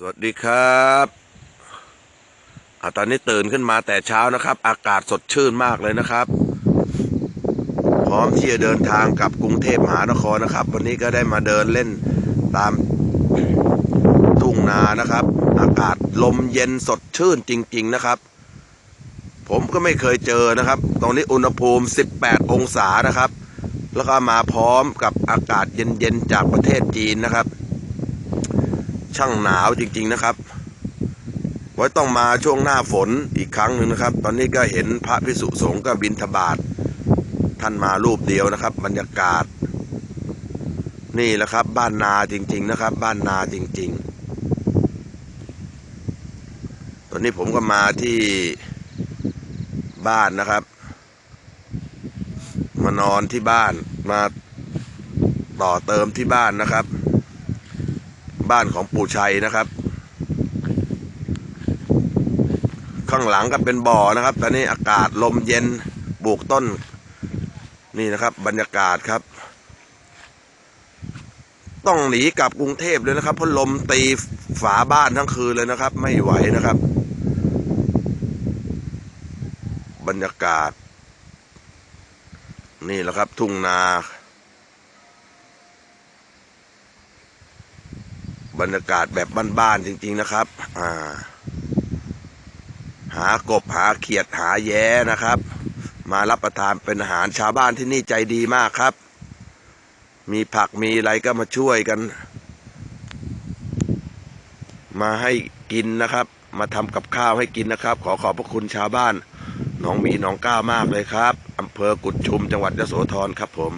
สวัสดีครับอตอนนี้ตื่นขึ้นมาแต่เช้านะครับ อากาศสดชื่นมากเลยนะครับ พร้อมที่จะเดินทางกลับกรุงเทพมหานครนะครับ วันนี้ก็ได้มาเดินเล่นตามทุ่งนานะครับ อากาศลมเย็นสดชื่นจริง ๆนะครับ ผมก็ไม่เคยเจอนะครับ ตรงนี้อุณหภูมิ 18 องศานะครับ แล้วก็มาพร้อมกับอากาศเย็นๆจากประเทศจีนนะครับ ช่างหนาวจริง ๆนะครับ ไว้ต้องมาช่วงหน้าฝนอีกครั้งหนึ่งนะครับ ตอนนี้ก็เห็นพระพิสุสงฆ์ก็บินทบาทท่านมารูปเดียวนะครับ บรรยากาศ นี่แหละครับ บ้านนาจริง ๆ นะครับ บ้านนาจริง ๆ ตอนนี้ผมก็มาที่บ้านนะครับ มานอนที่บ้านมาต่อเติมที่บ้านนะครับ บ้านของปู่ชัยนะครับ ข้างหลังก็เป็นบ่อนะครับ ตอนนี้อากาศลมเย็นปลูกต้น นี่นะครับ บรรยากาศครับ ต้องหนีกลับกรุงเทพเลยนะครับเพราะลมตีฝาบ้านทั้งคืนเลยนะครับ ไม่ไหวนะครับ บรรยากาศ นี่แหละครับทุ่งนา บรรยากาศแบบบ้านๆจริง ๆนะครับ อ่า หากบหาเขียดหาแย้นะครับ มารับประทานเป็นอาหารชาวบ้านที่นี่ใจดีมากครับ มีผักมีอะไรก็มาช่วยกัน มาให้กินนะครับ มาทำกับข้าวให้กินนะครับ ขอขอบพระคุณชาวบ้านหนองมีหนองก้ามากเลยครับอำเภอกุดชุมจังหวัดยโสธรครับผม